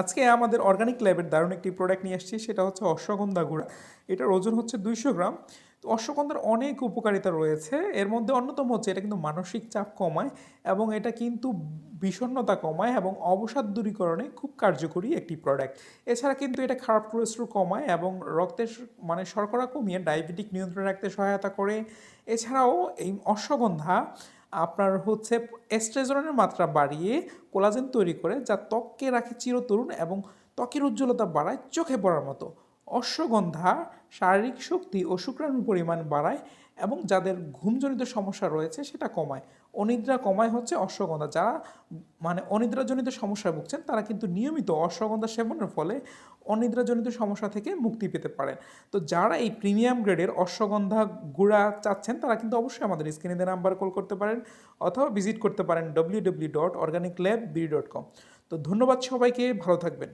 আজকে আমাদের অর্গানিক ল্যাবের দারুণ একটি প্রোডাক্ট নিয়ে এসেছি সেটা হচ্ছে অশ্বগন্ধা গুঁড়া। এটার ওজন হচ্ছে দুইশো গ্রাম। তো অশ্বগন্ধার অনেক উপকারিতা রয়েছে। এর মধ্যে অন্যতম হচ্ছে, এটা কিন্তু মানসিক চাপ কমায় এবং এটা কিন্তু বিষণ্ণতা কমায় এবং অবসাদ দূরীকরণে খুব কার্যকরী একটি প্রোডাক্ট এছাড়া কিন্তু এটা খারাপ কোলেস্ট্রল কমায় এবং রক্তের মানে শর্করা কমিয়ে ডায়াবেটিক নিয়ন্ত্রণে রাখতে সহায়তা করে। এছাড়াও এই অশ্বগন্ধা আপনার হচ্ছে এস্ট্রেজনের মাত্রা বাড়িয়ে কোলাজেন তৈরি করে যা ত্বককে রাখে চিরতরুণ এবং ত্বকের উজ্জ্বলতা বাড়ায় চোখে পড়ার মতো। অশ্বগন্ধা শারীরিক শক্তি ও শুক্রাণুর পরিমাণ বাড়ায় এবং যাদের ঘুমজনিত সমস্যা রয়েছে সেটা কমায়। অনিদ্রা কমায় হচ্ছে অশ্বগন্ধা। যারা মানে অনিদ্রাজনিত সমস্যায় ভুগছেন, তারা কিন্তু নিয়মিত অশ্বগন্ধা সেবনের ফলে অনিদ্রাজনিত সমস্যা থেকে মুক্তি পেতে পারেন। তো যারা এই প্রিমিয়াম গ্রেডের অশ্বগন্ধা গুঁড়া চাচ্ছেন, তারা কিন্তু অবশ্যই আমাদের স্ক্রিনে নাম্বার কল করতে পারেন অথবা ভিজিট করতে পারেন W W dot organic lab B dot com তো ধন্যবাদ সবাইকে, ভালো থাকবেন।